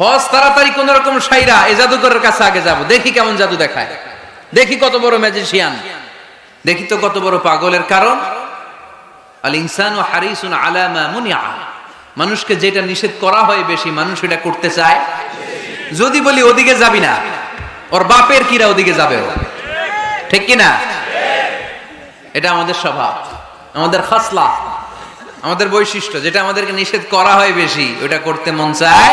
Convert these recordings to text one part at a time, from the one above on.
হজ তাড়াতাড়ি কোন রকম সাইরা এই জাদুকরের কাছে আগে যাব। দেখি কেমন জাদু দেখায়। দেখি কত বড় ম্যাজিশিয়ান দেখি তো কত বড় পাগলের কারণ। আল ইনসান ও হারিসুন আলামা মানুষকে যেটা নিষেধ করা হয় বেশি, মানুষ এটা করতে চায়। যদি বলি ওদিকে যাবি না, ওর বাপের কিরা ওদিকে যাবে ঠিক কি না এটা আমাদের স্বভাব, আমাদের খাসলা, আমাদের বৈশিষ্ট্য। যেটা আমাদেরকে নিষেধ করা হয় বেশি, ওটা করতে মন চায়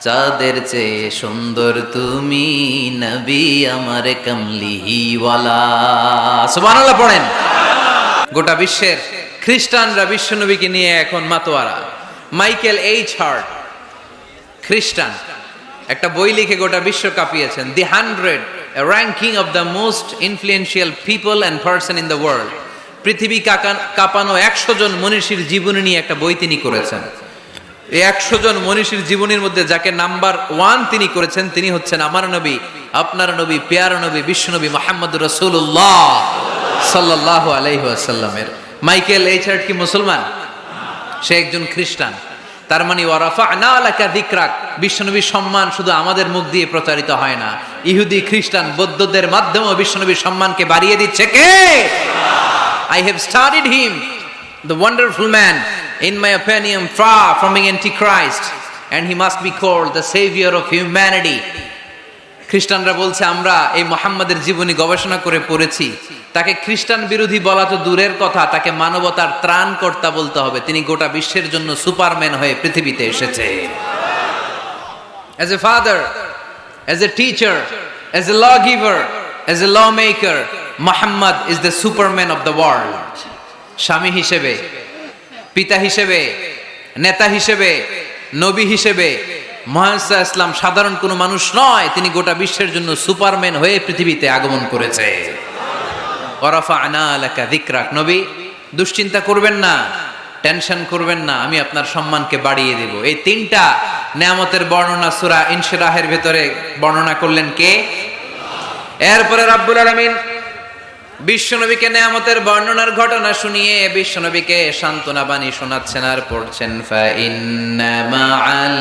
চাঁদের চেয়ে সুন্দর তুমি নবী আমার কমলিহিওয়ালা। পড়েন। গোটা বিশ্বের খ্রিস্টানরা বিশ্বনবীকে নিয়ে এখন মাতোয়ারা। মাইকেল এইচ হার্ট, খ্রিস্টান। একটা বই লিখে গোটা বিশ্ব কাঁপিয়েছেন। The hundred ranking of the most influential people and person in the world. পৃথিবী কাঁপানো একশো জন মনীষীর জীবনী নিয়ে একটা বই তিনি করেছেন। এই একশো জন মনীষীর জীবনীর মধ্যে যাকে নাম্বার ওয়ান তিনি করেছেন তিনি হচ্ছেন আমার নবী আপনার নবী পেয়ার নবী বিশ্বনবী মোহাম্মদ রসুল্লাহ সাল্লাহ আলাইসাল্লামের মাইকেল এইচার্ট কি মুসলমান? সে একজন খ্রিস্টান। তার মানে ওয়ারাফা না আলাকা দিকরাক বিশ্বনবীর সম্মান শুধু আমাদের মুখ দিয়ে প্রচারিত হয় না। ইহুদি খ্রিস্টান বৌদ্ধদের মাধ্যমেও বিশ্বনবীর সম্মানকে বাড়িয়ে দিচ্ছে কে? I have studied him, the wonderful man, in my opinion, far from being antichrist, and he must be called the savior of humanity. খ্রিস্টানরা বলছে আমরা এই মোহাম্মদের জীবনী গবেষণা করে পড়েছি তাকে খ্রিস্টান বিরোধী বলা তো দূরের কথা তাকে মানবতার ত্রাণকর্তা বলতে হবে তিনি গোটা বিশ্বের জন্য সুপারম্যান হয়ে পৃথিবীতে এসেছে as a father, as a teacher, as a lawgiver, as a lawmaker, Muhammad is the superman of the world. স্বামী হিসেবে পিতা হিসেবে, নেতা হিসেবে, নবী হিসেবে, মহানসা ইসলাম সাধারণ কোনো মানুষ নয়, তিনি গোটা বিশ্বের জন্য সুপারম্যান হয়ে পৃথিবীতে আগমন করেছে। ওরাফা আনা নবী, দুশ্চিন্তা করবেন না, টেনশন করবেন না, আমি আপনার সম্মানকে বাড়িয়ে দেব। এই তিনটা নেয়ামতের বর্ণনা সুরা ইনশিরাহের ভেতরে বর্ণনা করলেন কে? এরপরে রাব্বুল আলামিন বিশ্বনবীকে নেয়ামতের বর্ণনার ঘটনা শুনিয়ে বিশ্বনবীকে সান্ত্বনা বাণী শোনাচ্ছেন আর পড়ছেন, ফা ইন্না মাআল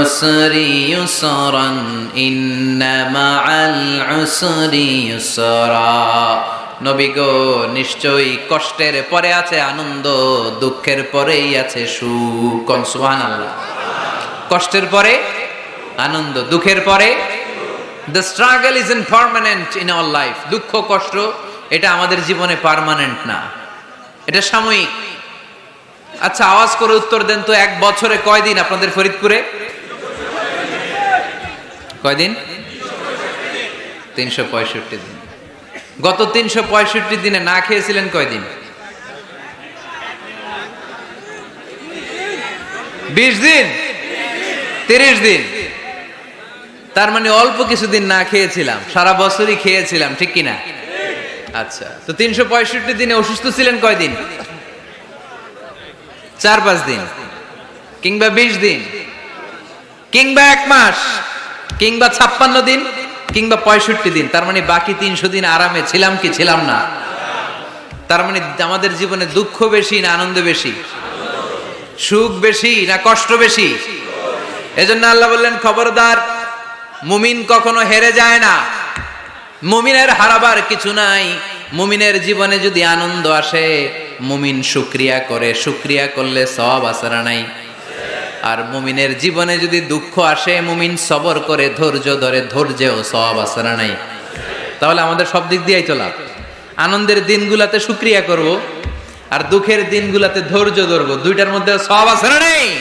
উসরি ইউসরান, ইন্না মাআল উসরি ইউসরা। নবী গো, নিশ্চয়ই কষ্টের পরে আছে আনন্দ, দুঃখের পরেই আছে সুখ। সুবহানাল্লাহ। কষ্টের পরে, আনন্দ, দুঃখের পরে the struggle is in permanent in our life দুঃখ, কষ্ট এটা আমাদের জীবনে পার্মানেন্ট না। এটা সাময়িক। আচ্ছা আওয়াজ করে উত্তর দেন তো এক বছরে কয়দিন আপনাদের ফরিদপুরে? কয়দিন তিনশো পঁয়ষট্টি দিন। গত তিনশো পঁয়ষট্টি দিনে না খেয়েছিলেন কয়দিন বিশ দিন? তিরিশ দিন। তার মানে অল্প কিছুদিন না খেয়েছিলাম। সারা বছরই খেয়েছিলাম, ঠিক কিনা? আচ্ছা তো তিনশো পঁয়ষট্টি দিনে অসুস্থ ছিলেন কয়দিন? চার, পাঁচ দিন। কিংবা বিশ দিন। কিংবা এক মাস। কিংবা ছাপ্পান্ন দিন। কিংবা পঁয়ষট্টি দিন। তার মানে বাকি তিনশো দিন আরামে ছিলাম কি ছিলাম না? তার মানে আমাদের জীবনে দুঃখ বেশি না আনন্দ বেশি? সুখ বেশি না কষ্ট বেশি? এজন্য আল্লাহ বললেন, খবরদার, মুমিন কখনো হেরে যায় না। মুমিনের হারাবার কিছু নাই। মুমিনের জীবনে যদি আনন্দ আসে, মুমিন শুক্রিয়া করে। শুক্রিয়া করলে সব আসারা নাই? আর মুমিনের জীবনে যদি দুঃখ আসে, মুমিন সবর করে, ধৈর্য ধরে, ধৈর্যেও সব আসারা নাই? তাহলে আমাদের সব দিক দিয়েই তো লাভ। আনন্দের দিনগুলাতে শুক্রিয়া করব, আর দুঃখের দিনগুলাতে ধৈর্য ধরবো। দুইটার মধ্যে সব আসারা নেই?